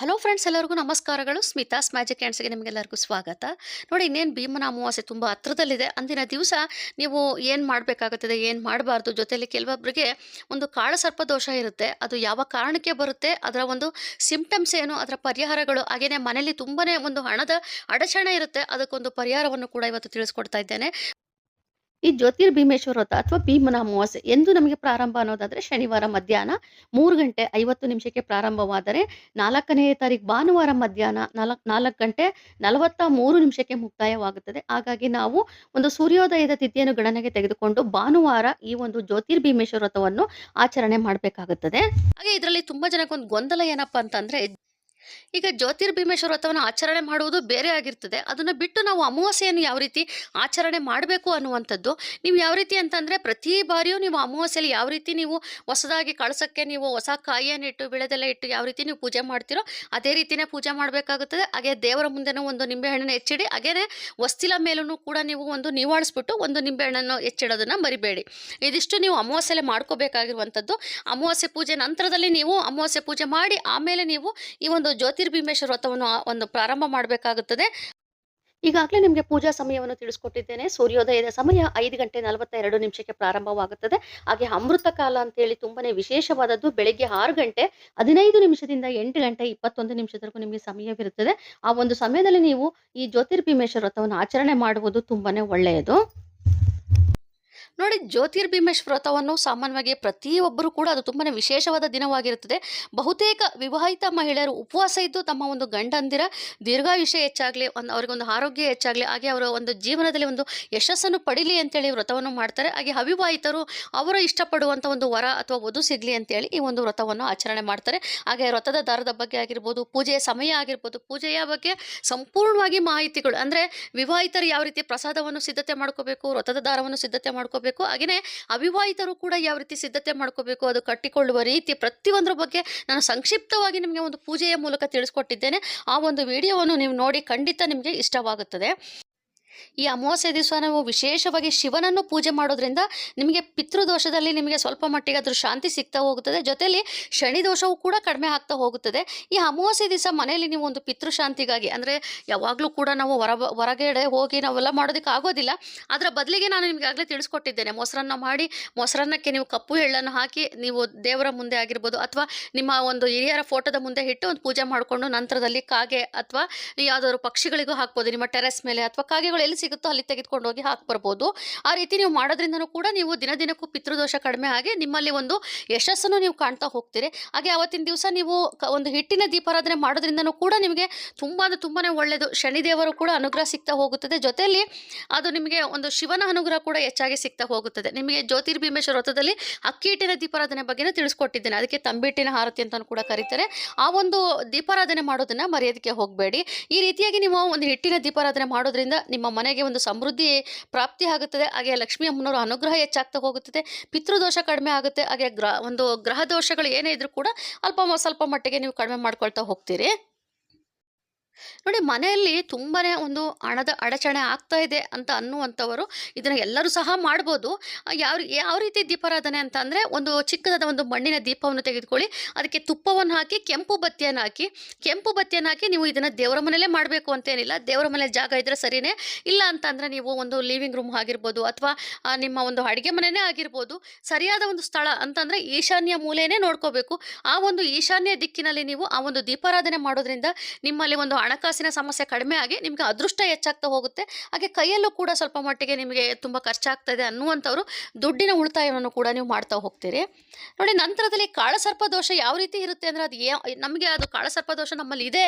Hello friends ಎಲ್ಲರಿಗೂ ನಮಸ್ಕಾರಗಳು. Smitha's magic ಹ್ಯಾಂಡ್ಸ್ಗೆ ನಿಮಗೆಲ್ಲರಿಗೂ ಸ್ವಾಗತ. ನೋಡಿ, ಇನ್ನೇನು ಭೀಮನ ಅಮಾವಾಸ್ಯೆ ತುಂಬ ಹತ್ರದಲ್ಲಿದೆ. ಅಂದಿನ ದಿವಸ ನೀವು ಏನು ಮಾಡಬೇಕಾಗುತ್ತದೆ, ಏನು ಮಾಡಬಾರ್ದು ಜೊತೆಯಲ್ಲಿ ಕೆಲವೊಬ್ಬರಿಗೆ ಒಂದು ಕಾಳಸರ್ಪ ದೋಷ ಇರುತ್ತೆ. ಅದು ಯಾವ ಕಾರಣಕ್ಕೆ ಬರುತ್ತೆ, ಅದರ ಒಂದು ಸಿಂಪ್ಟಮ್ಸ್ ಏನು, ಅದರ ಪರಿಹಾರಗಳು ಹಾಗೆಯೇ ಮನೆಯಲ್ಲಿ ತುಂಬಾ ಒಂದು ಹಣದ ಅಡಚಣೆ ಇರುತ್ತೆ, ಅದಕ್ಕೊಂದು ಪರಿಹಾರವನ್ನು ಕೂಡ ಇವತ್ತು ತಿಳಿಸ್ಕೊಡ್ತಾ ಇದ್ದೇನೆ. ಈ ಜ್ಯೋತಿರ್ಭೀಮೇಶ್ವರ ವ್ರತ ಅಥವಾ ಭೀಮನ ಅಮಾವಾಸ್ಯೆ ಎಂದು ನಮಗೆ ಪ್ರಾರಂಭ ಅನ್ನೋದಾದರೆ ಶನಿವಾರ ಮಧ್ಯಾಹ್ನ ಮೂರು ಗಂಟೆ ಐವತ್ತು ನಿಮಿಷಕ್ಕೆ ಪ್ರಾರಂಭವಾದರೆ ನಾಲ್ಕನೇ ತಾರೀಕು ಭಾನುವಾರ ಮಧ್ಯಾಹ್ನ ನಾಲ್ಕು ನಾಲ್ಕು ಗಂಟೆ ನಲವತ್ತ ಮೂರು ನಿಮಿಷಕ್ಕೆ ಮುಕ್ತಾಯವಾಗುತ್ತದೆ. ಹಾಗಾಗಿ ನಾವು ಒಂದು ಸೂರ್ಯೋದಯದ ತಿಥಿಯನ್ನು ಗಣನೆಗೆ ತೆಗೆದುಕೊಂಡು ಭಾನುವಾರ ಈ ಒಂದು ಜ್ಯೋತಿರ್ಭೀಮೇಶ್ವರ ವ್ರತವನ್ನು ಆಚರಣೆ ಮಾಡಬೇಕಾಗುತ್ತದೆ. ಹಾಗೆ ಇದರಲ್ಲಿ ತುಂಬಾ ಜನಕ್ಕೊಂದು ಗೊಂದಲ ಏನಪ್ಪಾ ಅಂತಂದ್ರೆ ಈಗ ಜ್ಯೋತಿರ್ಭೀಮೇಶ್ವರ ವ್ರತವನ್ನು ಆಚರಣೆ ಮಾಡುವುದು ಬೇರೆ ಆಗಿರ್ತದೆ. ಅದನ್ನು ಬಿಟ್ಟು ನಾವು ಅಮಾವಾಸ್ಯೆಯನ್ನು ಯಾವ ರೀತಿ ಆಚರಣೆ ಮಾಡಬೇಕು ಅನ್ನುವಂಥದ್ದು, ನೀವು ಯಾವ ರೀತಿ ಅಂತಂದರೆ ಪ್ರತಿ ಬಾರಿಯೂ ನೀವು ಅಮಾವಾಸ್ಯೆಯಲ್ಲಿ ಯಾವ ರೀತಿ ನೀವು ಹೊಸದಾಗಿ ಕಳಸಕ್ಕೆ ನೀವು ಹೊಸ ಕಾಯಿಯನ್ನು ಇಟ್ಟು, ಬೆಳೆದೆಲ್ಲ ಇಟ್ಟು ಯಾವ ರೀತಿ ನೀವು ಪೂಜೆ ಮಾಡ್ತೀರೋ, ಅದೇ ರೀತಿಯೇ ಪೂಜೆ ಮಾಡಬೇಕಾಗುತ್ತದೆ. ಹಾಗೆ ದೇವರ ಮುಂದೆನೂ ಒಂದು ನಿಂಬೆಹಣ್ಣನ್ನು ಹೆಚ್ಚಿಡಿ, ಹಾಗೇನೆ ವಸ್ತಿಲ ಮೇಲೂ ಕೂಡ ನೀವು ಒಂದು ನಿವಾಳಿಸ್ಬಿಟ್ಟು ಒಂದು ನಿಂಬೆಹಣ್ಣನ್ನು ಹೆಚ್ಚಿಡೋದನ್ನು ಮರಿಬೇಡಿ. ಇದಿಷ್ಟು ನೀವು ಅಮಾವಾಸ್ಯೆಲೆ ಮಾಡ್ಕೋಬೇಕಾಗಿರುವಂಥದ್ದು. ಅಮಾವಾಸ್ಯೆ ಪೂಜೆ ನಂತರದಲ್ಲಿ ನೀವು ಅಮಾವಾಸ್ಯೆ ಪೂಜೆ ಮಾಡಿ, ಆಮೇಲೆ ನೀವು ಈ ಒಂದು ಜ್ಯೋತಿರ್ಭೀಮೇಶ್ವರ ವ್ರತವನ್ನು ಒಂದು ಪ್ರಾರಂಭ ಮಾಡಬೇಕಾಗುತ್ತದೆ. ಈಗಾಗಲೇ ನಿಮಗೆ ಪೂಜಾ ಸಮಯವನ್ನು ತಿಳಿಸ್ಕೊಟ್ಟಿದ್ದೇನೆ. ಸೂರ್ಯೋದಯದ ಸಮಯ ಐದು ಗಂಟೆ ನಲವತ್ತ ಎರಡು ನಿಮಿಷಕ್ಕೆ ಪ್ರಾರಂಭವಾಗುತ್ತದೆ. ಹಾಗೆ ಅಮೃತ ಕಾಲ ಅಂತೇಳಿ ತುಂಬಾನೇ ವಿಶೇಷವಾದದ್ದು. ಬೆಳಿಗ್ಗೆ ಆರು ಗಂಟೆ ಹದಿನೈದು ನಿಮಿಷದಿಂದ ಎಂಟು ಗಂಟೆ ಇಪ್ಪತ್ತೊಂದು ನಿಮಿಷದವರೆಗೂ ನಿಮಗೆ ಸಮಯವಿರುತ್ತದೆ. ಆ ಒಂದು ಸಮಯದಲ್ಲಿ ನೀವು ಈ ಜ್ಯೋತಿರ್ಭೀಮೇಶ್ವರ ವ್ರತವನ್ನು ಆಚರಣೆ ಮಾಡುವುದು ತುಂಬಾನೇ ಒಳ್ಳೆಯದು. ನೋಡಿ ಜ್ಯೋತಿರ್ಭೀಮೇಶ್ ವ್ರತವನ್ನು ಸಾಮಾನ್ಯವಾಗಿ ಪ್ರತಿಯೊಬ್ಬರು ಕೂಡ ಅದು ತುಂಬಾ ವಿಶೇಷವಾದ ದಿನವಾಗಿರುತ್ತದೆ. ಬಹುತೇಕ ವಿವಾಹಿತ ಮಹಿಳೆಯರು ಉಪವಾಸ ಇದ್ದು ತಮ್ಮ ಒಂದು ಗಂಡಂದಿರ ದೀರ್ಘಾಯುಷ್ಯ ಹೆಚ್ಚಾಗಲಿ, ಒಂದು ಅವರಿಗೊಂದು ಆರೋಗ್ಯ ಹೆಚ್ಚಾಗಲಿ, ಹಾಗೆ ಅವರ ಒಂದು ಜೀವನದಲ್ಲಿ ಒಂದು ಯಶಸ್ಸನ್ನು ಪಡೀಲಿ ಅಂತೇಳಿ ವ್ರತವನ್ನು ಮಾಡ್ತಾರೆ. ಹಾಗೆ ಅವಿವಾಹಿತರು ಅವರು ಇಷ್ಟಪಡುವಂಥ ಒಂದು ವರ ಅಥವಾ ವಧು ಸಿಗಲಿ ಅಂತೇಳಿ ಈ ಒಂದು ವ್ರತವನ್ನು ಆಚರಣೆ ಮಾಡ್ತಾರೆ. ಹಾಗೆ ವ್ರತದ ದಾರದ ಬಗ್ಗೆ ಆಗಿರ್ಬೋದು, ಪೂಜೆಯ ಸಮಯ ಆಗಿರ್ಬೋದು, ಪೂಜೆಯ ಬಗ್ಗೆ ಸಂಪೂರ್ಣವಾಗಿ ಮಾಹಿತಿಗಳು. ಅಂದರೆ ವಿವಾಹಿತರು ಯಾವ ರೀತಿ ಪ್ರಸಾದವನ್ನು ಸಿದ್ಧತೆ ಮಾಡ್ಕೋಬೇಕು, ವ್ರತದ ದಾರವನ್ನು ಸಿದ್ಧತೆ ಮಾಡ್ಕೋಬೇಕು ಹಾಗೆಯೇ ಅವಿವಾಹಿತರು ಕೂಡ ಯಾವ ರೀತಿ ಸಿದ್ಧತೆ ಮಾಡ್ಕೋಬೇಕು, ಅದು ಕಟ್ಟಿಕೊಳ್ಳುವ ರೀತಿ ಪ್ರತಿಯೊಂದರ ಬಗ್ಗೆ ನಾನು ಸಂಕ್ಷಿಪ್ತವಾಗಿ ನಿಮಗೆ ಒಂದು ಪೂಜೆಯ ಮೂಲಕ ತಿಳಿಸ್ಕೊಟ್ಟಿದ್ದೇನೆ. ಆ ಒಂದು ವಿಡಿಯೋವನ್ನು ನೀವು ನೋಡಿ ಖಂಡಿತ ನಿಮಗೆ ಇಷ್ಟವಾಗುತ್ತದೆ. ಈ ಅಮಾವಾಸ್ಯೆ ದಿವಸ ನಾವು ವಿಶೇಷವಾಗಿ ಶಿವನನ್ನು ಪೂಜೆ ಮಾಡೋದ್ರಿಂದ ನಿಮಗೆ ಪಿತೃದೋಷದಲ್ಲಿ ನಿಮಗೆ ಸ್ವಲ್ಪ ಮಟ್ಟಿಗೆ ಅದ್ರ ಶಾಂತಿ ಸಿಗ್ತಾ ಹೋಗುತ್ತದೆ. ಜೊತೆಯಲ್ಲಿ ಶನಿ ದೋಷವೂ ಕೂಡ ಕಡಿಮೆ ಆಗ್ತಾ ಹೋಗುತ್ತದೆ. ಈ ಅಮಾವಾಸ್ಯೆ ದಿವಸ ಮನೆಯಲ್ಲಿ ನೀವು ಒಂದು ಪಿತೃಶಾಂತಿಗಾಗಿ ಅಂದರೆ ಯಾವಾಗಲೂ ಕೂಡ ನಾವು ಹೊರ ಹೊರಗಡೆ ಹೋಗಿ ನಾವೆಲ್ಲ ಮಾಡೋದಕ್ಕೆ ಆಗೋದಿಲ್ಲ. ಅದರ ಬದಲಿಗೆ ನಾನು ನಿಮಗೆ ಆಗಲೇ ತಿಳಿಸ್ಕೊಟ್ಟಿದ್ದೇನೆ. ಮೊಸರನ್ನ ಮಾಡಿ ಮೊಸರನ್ನಕ್ಕೆ ನೀವು ಕಪ್ಪು ಎಳ್ಳನ್ನು ಹಾಕಿ ನೀವು ದೇವರ ಮುಂದೆ ಆಗಿರ್ಬೋದು ಅಥವಾ ನಿಮ್ಮ ಒಂದು ಹಿರಿಯರ ಫೋಟೋದ ಮುಂದೆ ಇಟ್ಟು ಒಂದು ಪೂಜೆ ಮಾಡಿಕೊಂಡು ನಂತರದಲ್ಲಿ ಕಾಗೆ ಅಥವಾ ಯಾವುದಾದ್ರು ಪಕ್ಷಿಗಳಿಗೂ ಹಾಕ್ಬೋದು. ನಿಮ್ಮ ಟೆರೆಸ್ ಮೇಲೆ ಅಥವಾ ಕಾಗೆಗಳು ಎಲ್ಲಿ ಸಿಗುತ್ತೋ ಅಲ್ಲಿ ತೆಗೆದುಕೊಂಡು ಹೋಗಿ ಹಾಕಿ ಬರ್ಬೋದು. ಆ ರೀತಿ ನೀವು ಮಾಡೋದ್ರಿಂದನೂ ಕೂಡ ನೀವು ದಿನ ದಿನಕ್ಕೂ ಪಿತೃದೋಷ ಕಡಿಮೆ ಆಗಿ ನಿಮ್ಮಲ್ಲಿ ಒಂದು ಯಶಸ್ಸನ್ನು ನೀವು ಕಾಣ್ತಾ ಹೋಗ್ತೀರಿ. ಹಾಗೆ ಅವತ್ತಿನ ದಿವಸ ನೀವು ಒಂದು ಹಿಟ್ಟಿನ ದೀಪಾರಾಧನೆ ಮಾಡೋದ್ರಿಂದನೂ ಕೂಡ ನಿಮಗೆ ತುಂಬ ಅಂದರೆ ತುಂಬಾ ಒಳ್ಳೆಯದು ಶನಿದೇವರು ಕೂಡ ಅನುಗ್ರಹ ಸಿಗ್ತಾ ಹೋಗುತ್ತದೆ. ಜೊತೆಯಲ್ಲಿ ಅದು ನಿಮಗೆ ಒಂದು ಶಿವನ ಅನುಗ್ರಹ ಕೂಡ ಹೆಚ್ಚಾಗಿ ಸಿಗ್ತಾ ಹೋಗುತ್ತದೆ. ನಿಮಗೆ ಜ್ಯೋತಿರ್ಭೀಮೇಶ್ವರ ವ್ರತದಲ್ಲಿ ಅಕ್ಕಿ ಹಿಟ್ಟಿನ ದೀಪಾರಾಧನೆ ಬಗ್ಗೆನೂ ತಿಳಿಸ್ಕೊಟ್ಟಿದ್ದೇನೆ. ಅದಕ್ಕೆ ತಂಬಿಟ್ಟಿನ ಹಾರತಿ ಅಂತಲೂ ಕೂಡ ಕರೀತಾರೆ. ಆ ಒಂದು ದೀಪಾರಾಧನೆ ಮಾಡೋದನ್ನು ಮರ್ಯಾದಕ್ಕೆ ಹೋಗಬೇಡಿ. ಈ ರೀತಿಯಾಗಿ ನೀವು ಒಂದು ಹಿಟ್ಟಿನ ದೀಪಾರಾಧನೆ ಮಾಡೋದ್ರಿಂದ ನಿಮ್ಮ ಮನೆಗೆ ಒಂದು ಸಮೃದ್ಧಿ ಪ್ರಾಪ್ತಿ ಆಗುತ್ತದೆ. ಹಾಗೆ ಲಕ್ಷ್ಮೀ ಅಮ್ಮನವರ ಅನುಗ್ರಹ ಹೆಚ್ಚಾಗ್ತಾ ಹೋಗುತ್ತದೆ. ಪಿತೃದೋಷ ಕಡಿಮೆ ಆಗುತ್ತೆ. ಹಾಗೆ ಗ್ರಹ ಒಂದು ಗ್ರಹ ದೋಷಗಳು ಏನೇ ಇದ್ರೂ ಕೂಡ ಅಲ್ಪ ಸ್ವಲ್ಪ ಮಟ್ಟಿಗೆ ನೀವು ಕಡಿಮೆ ಮಾಡ್ಕೊಳ್ತಾ ಹೋಗ್ತೀರಿ. ನೋಡಿ ಮನೆಯಲ್ಲಿ ತುಂಬಾ ಒಂದು ಹಣದ ಅಡಚಣೆ ಆಗ್ತಾ ಇದೆ ಅಂತ ಅನ್ನುವಂಥವರು ಇದನ್ನು ಎಲ್ಲರೂ ಸಹ ಮಾಡ್ಬೋದು. ಯಾವ ಯಾವ ರೀತಿ ದೀಪಾರಾಧನೆ ಅಂತ ಒಂದು ಚಿಕ್ಕದಾದ ಒಂದು ಮಣ್ಣಿನ ದೀಪವನ್ನು ತೆಗೆದುಕೊಳ್ಳಿ, ಅದಕ್ಕೆ ತುಪ್ಪವನ್ನು ಹಾಕಿ, ಕೆಂಪು ಬತ್ತಿಯನ್ನು ಹಾಕಿ, ಕೆಂಪು ಬತ್ತಿಯನ್ನು ಹಾಕಿ ನೀವು ಇದನ್ನು ದೇವರ ಮನೆಯಲ್ಲೇ ಮಾಡಬೇಕು ಅಂತೇನಿಲ್ಲ ದೇವರ ಮನೆ ಜಾಗ ಇದ್ದರೆ ಸರಿಯೇ ಇಲ್ಲ ಅಂತಂದರೆ ನೀವು ಒಂದು ಲಿವಿಂಗ್ ರೂಮ್ ಆಗಿರ್ಬೋದು ಅಥವಾ ನಿಮ್ಮ ಒಂದು ಅಡುಗೆ ಮನೆಯೇ ಆಗಿರ್ಬೋದು. ಸರಿಯಾದ ಒಂದು ಸ್ಥಳ ಅಂತಂದರೆ ಈಶಾನ್ಯ ಮೂಲೆಯೇ ನೋಡ್ಕೋಬೇಕು. ಆ ಒಂದು ಈಶಾನ್ಯ ದಿಕ್ಕಿನಲ್ಲಿ ನೀವು ಆ ಒಂದು ದೀಪಾರಾಧನೆ ಮಾಡೋದ್ರಿಂದ ನಿಮ್ಮಲ್ಲಿ ಒಂದು ಹಣಕಾಸಿನ ಸಮಸ್ಯೆ ಕಡಿಮೆ ಆಗಿ ನಿಮಗೆ ಅದೃಷ್ಟ ಹೆಚ್ಚಾಗ್ತಾ ಹೋಗುತ್ತೆ. ಹಾಗೆ ಕೈಯಲ್ಲೂ ಕೂಡ ಸ್ವಲ್ಪ ಮಟ್ಟಿಗೆ ನಿಮಗೆ ತುಂಬ ಖರ್ಚಾಗ್ತದೆ ಅನ್ನುವಂಥವ್ರು ದುಡ್ಡಿನ ಉಳಿತಾಯವನ್ನು ಕೂಡ ನೀವು ಮಾಡ್ತಾ ಹೋಗ್ತೀರಿ. ನೋಡಿ, ನಂತರದಲ್ಲಿ ಕಾಳಸರ್ಪ ದೋಷ ಯಾವ ರೀತಿ ಇರುತ್ತೆ ಅಂದರೆ ಅದು ಏ, ನಮಗೆ ಅದು ಕಾಳಸರ್ಪ ದೋಷ ನಮ್ಮಲ್ಲಿ ಇದೆ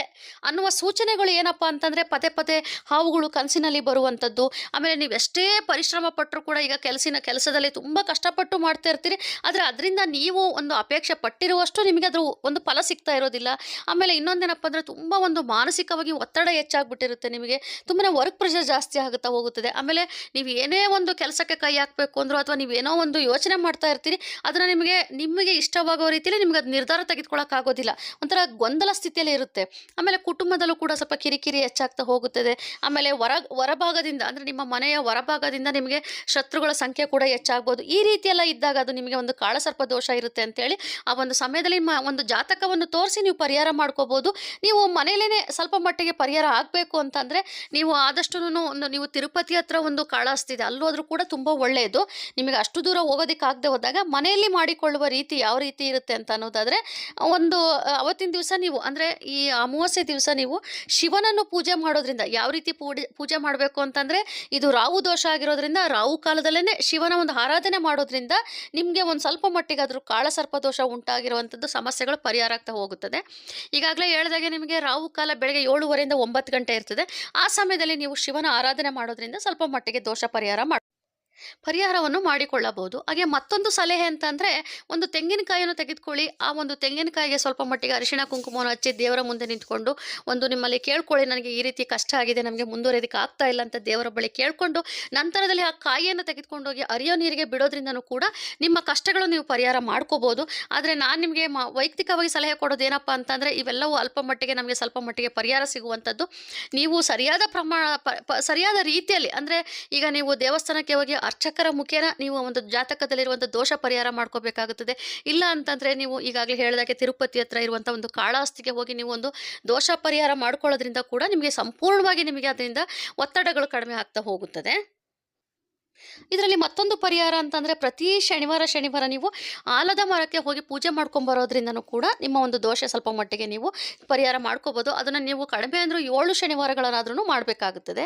ಅನ್ನುವ ಸೂಚನೆಗಳು ಏನಪ್ಪ ಅಂತಂದರೆ ಪದೇ ಪದೇ ಹಾವುಗಳು ಕನಸಿನಲ್ಲಿ ಬರುವಂಥದ್ದು. ಆಮೇಲೆ ನೀವು ಎಷ್ಟೇ ಪರಿಶ್ರಮ ಪಟ್ಟರು ಕೂಡ ಈಗ ಕೆಲಸಿನ ಕೆಲಸದಲ್ಲಿ ತುಂಬ ಕಷ್ಟಪಟ್ಟು ಮಾಡ್ತಾ ಇರ್ತೀರಿ. ಆದರೆ ಅದರಿಂದ ನೀವು ಒಂದು ಅಪೇಕ್ಷೆ ಪಟ್ಟಿರುವಷ್ಟು ನಿಮಗೆ ಅದ್ರ ಒಂದು ಫಲ ಸಿಗ್ತಾ ಇರೋದಿಲ್ಲ. ಆಮೇಲೆ ಇನ್ನೊಂದೇನಪ್ಪ ಅಂದರೆ ತುಂಬ ಒಂದು ಮಾನಸಿಕ ಮಾನಸಿಕವಾಗಿ ಒತ್ತಡ ಹೆಚ್ಚಾಗ್ಬಿಟ್ಟಿರುತ್ತೆ ನಿಮಗೆ. ತುಂಬಾ ವರ್ಕ್ ಪ್ರೆಷರ್ ಜಾಸ್ತಿ ಆಗುತ್ತಾ ಹೋಗುತ್ತದೆ. ಆಮೇಲೆ ನೀವು ಏನೇ ಒಂದು ಕೆಲಸಕ್ಕೆ ಕೈ ಹಾಕಬೇಕು ಅಂದರೂ ಅಥವಾ ನೀವು ಏನೋ ಒಂದು ಯೋಚನೆ ಮಾಡ್ತಾ ಇರ್ತೀರಿ, ಅದನ್ನು ನಿಮಗೆ ನಿಮಗೆ ಇಷ್ಟವಾಗೋ ರೀತಿಯಲ್ಲಿ ನಿಮ್ಗೆ ಅದು ನಿರ್ಧಾರ ತೆಗೆದುಕೊಳ್ಳೋಕ್ಕಾಗೋದಿಲ್ಲ ಒಂಥರ ಗೊಂದಲ ಸ್ಥಿತಿಯಲ್ಲಿ ಇರುತ್ತೆ. ಆಮೇಲೆ ಕುಟುಂಬದಲ್ಲೂ ಕೂಡ ಸ್ವಲ್ಪ ಕಿರಿಕಿರಿ ಹೆಚ್ಚಾಗ್ತಾ ಹೋಗುತ್ತದೆ. ಆಮೇಲೆ ಹೊರ ಹೊರಭಾಗದಿಂದ ಅಂದರೆ ನಿಮ್ಮ ಮನೆಯ ಹೊರಭಾಗದಿಂದ ನಿಮಗೆ ಶತ್ರುಗಳ ಸಂಖ್ಯೆ ಕೂಡ ಹೆಚ್ಚಾಗ್ಬೋದು. ಈ ರೀತಿಯೆಲ್ಲ ಇದ್ದಾಗ ಅದು ನಿಮಗೆ ಒಂದು ಕಾಳಸರ್ಪ ದೋಷ ಇರುತ್ತೆ ಅಂತೇಳಿ ಆ ಒಂದು ಸಮಯದಲ್ಲಿ ಒಂದು ಜಾತಕವನ್ನು ತೋರಿಸಿ ನೀವು ಪರಿಹಾರ ಮಾಡ್ಕೋಬೋದು. ನೀವು ಮನೆಯಲ್ಲೇ ಸ್ವಲ್ಪ ಮಟ್ಟಿಗೆ ಪರಿಹಾರ ಆಗಬೇಕು ಅಂತಂದರೆ ನೀವು ಆದಷ್ಟು ಒಂದು ನೀವು ತಿರುಪತಿ ಹತ್ರ ಒಂದು ಕಾಳಾಸ್ತಿದೆ ಅಲ್ಲೋದ್ರೂ ಕೂಡ ತುಂಬ ಒಳ್ಳೆಯದು ನಿಮಗೆ ಅಷ್ಟು ದೂರ ಹೋಗೋದಕ್ಕೆ ಆಗದೆ ಹೋದಾಗ ಮನೆಯಲ್ಲಿ ಮಾಡಿಕೊಳ್ಳುವ ರೀತಿ ಯಾವ ರೀತಿ ಇರುತ್ತೆ ಅಂತ ಅನ್ನೋದಾದರೆ, ಒಂದು ಅವತ್ತಿನ ದಿವಸ ನೀವು ಅಂದರೆ ಈ ಅಮಾವಾಸ್ಯೆ ದಿವಸ ನೀವು ಶಿವನನ್ನು ಪೂಜೆ ಮಾಡೋದ್ರಿಂದ ಯಾವ ರೀತಿ ಪೂಡಿ, ಪೂಜೆ ಮಾಡಬೇಕು ಅಂತಂದರೆ ಇದು ರಾಹು ದೋಷ ಆಗಿರೋದ್ರಿಂದ ರಾಹು ಕಾಲದಲ್ಲೇ ಶಿವನ ಒಂದು ಆರಾಧನೆ ಮಾಡೋದ್ರಿಂದ ನಿಮಗೆ ಒಂದು ಸ್ವಲ್ಪ ಮಟ್ಟಿಗೆ ಅದ್ರ ಕಾಳಸರ್ಪ ದೋಷ ಉಂಟಾಗಿರುವಂಥದ್ದು ಸಮಸ್ಯೆಗಳು ಪರಿಹಾರ ಆಗ್ತಾ ಹೋಗುತ್ತದೆ. ಈಗಾಗಲೇ ಹೇಳಿದಾಗೆ ನಿಮಗೆ ರಾಹು ಕಾಲ ಬೆಳಗ್ಗೆ ಏಳುವರೆಯಿಂದ ಒಂಬತ್ತು ಗಂಟೆ ಇರ್ತದೆ. ಆ ಸಮಯದಲ್ಲಿ ನೀವು ಶಿವನ ಆರಾಧನೆ ಮಾಡೋದ್ರಿಂದ ಸ್ವಲ್ಪ ಮಟ್ಟಿಗೆ ದೋಷ ಪರಿಹಾರ ಮಾಡಿ ಪರಿಹಾರವನ್ನು ಮಾಡಿಕೊಳ್ಳಬಹುದು. ಹಾಗೆ ಮತ್ತೊಂದು ಸಲಹೆ ಅಂತಂದರೆ ಒಂದು ತೆಂಗಿನಕಾಯಿಯನ್ನು ತೆಗೆದುಕೊಳ್ಳಿ. ಆ ಒಂದು ತೆಂಗಿನಕಾಯಿಗೆ ಸ್ವಲ್ಪ ಮಟ್ಟಿಗೆ ಅರಿಶಿಣ ಕುಂಕುಮವನ್ನು ಹಚ್ಚಿ ದೇವರ ಮುಂದೆ ನಿಂತ್ಕೊಂಡು ಒಂದು ನಿಮ್ಮಲ್ಲಿ ಕೇಳ್ಕೊಳ್ಳಿ, ನನಗೆ ಈ ರೀತಿ ಕಷ್ಟ ಆಗಿದೆ, ನಮಗೆ ಮುಂದುವರೆಯೋದಕ್ಕೆ ಆಗ್ತಾ ಇಲ್ಲ ಅಂತ ದೇವರ ಬಳಿ ಕೇಳಿಕೊಂಡು ನಂತರದಲ್ಲಿ ಆ ಕಾಯಿಯನ್ನು ತೆಗೆದುಕೊಂಡೋಗಿ ಅರಿಯೋ ನೀರಿಗೆ ಬಿಡೋದ್ರಿಂದನೂ ಕೂಡ ನಿಮ್ಮ ಕಷ್ಟಗಳು ನೀವು ಪರಿಹಾರ ಮಾಡ್ಕೋಬೋದು ಆದರೆ ನಾನು ನಿಮಗೆ ಮ, ವೈಯಕ್ತಿಕವಾಗಿ ಸಲಹೆ ಕೊಡೋದು ಏನಪ್ಪ ಅಂತಂದರೆ ಇವೆಲ್ಲವೂ ಅಲ್ಪ ಮಟ್ಟಿಗೆ ನಮಗೆ ಸ್ವಲ್ಪ ಮಟ್ಟಿಗೆ ಪರಿಹಾರ ಸಿಗುವಂಥದ್ದು. ನೀವು ಸರಿಯಾದ ಪ್ರಮಾಣ ಸರಿಯಾದ ರೀತಿಯಲ್ಲಿ ಅಂದರೆ ಈಗ ನೀವು ದೇವಸ್ಥಾನಕ್ಕೆ ಹೋಗಿ ಅರ್ಚಕರ ಮುಖೇನ ನೀವು ಒಂದು ಜಾತಕದಲ್ಲಿರುವಂಥ ದೋಷ ಪರಿಹಾರ ಮಾಡ್ಕೋಬೇಕಾಗುತ್ತದೆ. ಇಲ್ಲ ಅಂತಂದರೆ ನೀವು ಈಗಾಗಲೇ ಹೇಳಿದಾಗೆ ತಿರುಪತಿ ಹತ್ರ ಇರುವಂಥ ಒಂದು ಕಾಳಾಸ್ತಿಗೆ ಹೋಗಿ ನೀವು ಒಂದು ದೋಷ ಪರಿಹಾರ ಮಾಡ್ಕೊಳ್ಳೋದ್ರಿಂದ ಕೂಡ ನಿಮಗೆ ಸಂಪೂರ್ಣವಾಗಿ ನಿಮಗೆ ಅದರಿಂದ ಒತ್ತಡಗಳು ಕಡಿಮೆ ಆಗ್ತಾ ಹೋಗುತ್ತದೆ. ಇದರಲ್ಲಿ ಮತ್ತೊಂದು ಪರಿಹಾರ ಅಂತಂದರೆ ಪ್ರತಿ ಶನಿವಾರ ಶನಿವಾರ ನೀವು ಆಲದ ಮರಕ್ಕೆ ಹೋಗಿ ಪೂಜೆ ಮಾಡ್ಕೊಂಬರೋದ್ರಿಂದನೂ ಕೂಡ ನಿಮ್ಮ ಒಂದು ದೋಷ ಸ್ವಲ್ಪ ಮಟ್ಟಿಗೆ ನೀವು ಪರಿಹಾರ ಮಾಡ್ಕೋಬೋದು. ಅದನ್ನು ನೀವು ಕಡಿಮೆ ಅಂದರೂ ಏಳು ಶನಿವಾರಗಳನ್ನಾದ್ರೂ ಮಾಡಬೇಕಾಗುತ್ತದೆ.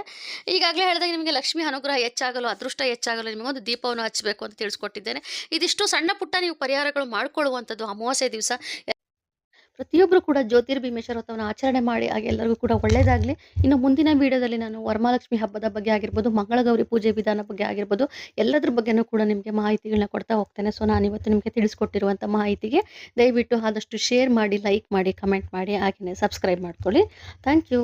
ಈಗಾಗಲೇ ಹೇಳಿದಾಗ ನಿಮಗೆ ಲಕ್ಷ್ಮಿ ಅನುಗ್ರಹ ಹೆಚ್ಚಾಗಲು, ಅದೃಷ್ಟ ಹೆಚ್ಚಾಗಲು ನಿಮಗೆ ಒಂದು ದೀಪವನ್ನು ಹಚ್ಚಬೇಕು ಅಂತ ತಿಳಿಸ್ಕೊಟ್ಟಿದ್ದೇನೆ. ಇದಿಷ್ಟು ಸಣ್ಣ ಪುಟ್ಟ ನೀವು ಪರಿಹಾರಗಳು ಮಾಡ್ಕೊಳ್ಳುವಂಥದ್ದು ಅಮಾವಾಸ್ಯೆ ದಿವಸ ಪ್ರತಿಯೊಬ್ಬರು ಕೂಡ ಜ್ಯೋತಿರ್ಭೀಮೇಶ್ವರ ವ್ರತವನ್ನು ಆಚರಣೆ ಮಾಡಿ, ಹಾಗೆ ಎಲ್ಲರಿಗೂ ಕೂಡ ಒಳ್ಳೆಯದಾಗಲಿ ಇನ್ನು ಮುಂದಿನ ವಿಡಿಯೋದಲ್ಲಿ ನಾನು ವರಮಹಾಲಕ್ಷ್ಮಿ ಹಬ್ಬದ ಬಗ್ಗೆ ಆಗಿರ್ಬೋದು, ಮಂಗಳಗೌರಿ ಪೂಜೆ ವಿಧಾನ ಬಗ್ಗೆ ಆಗಿರ್ಬೋದು, ಎಲ್ಲದ್ರ ಬಗ್ಗೆನೂ ಕೂಡ ನಿಮಗೆ ಮಾಹಿತಿಗಳನ್ನ ಕೊಡ್ತಾ ಹೋಗ್ತೇನೆ. ಸೊ ನಾನು ಇವತ್ತು ನಿಮಗೆ ತಿಳಿಸ್ಕೊಟ್ಟಿರುವಂಥ ಮಾಹಿತಿಗೆ ದಯವಿಟ್ಟು ಆದಷ್ಟು ಶೇರ್ ಮಾಡಿ ಲೈಕ್ ಮಾಡಿ ಕಮೆಂಟ್ ಮಾಡಿ ಹಾಗೆಯೇ ಸಬ್ಸ್ಕ್ರೈಬ್ ಮಾಡ್ಕೊಳ್ಳಿ. Thank you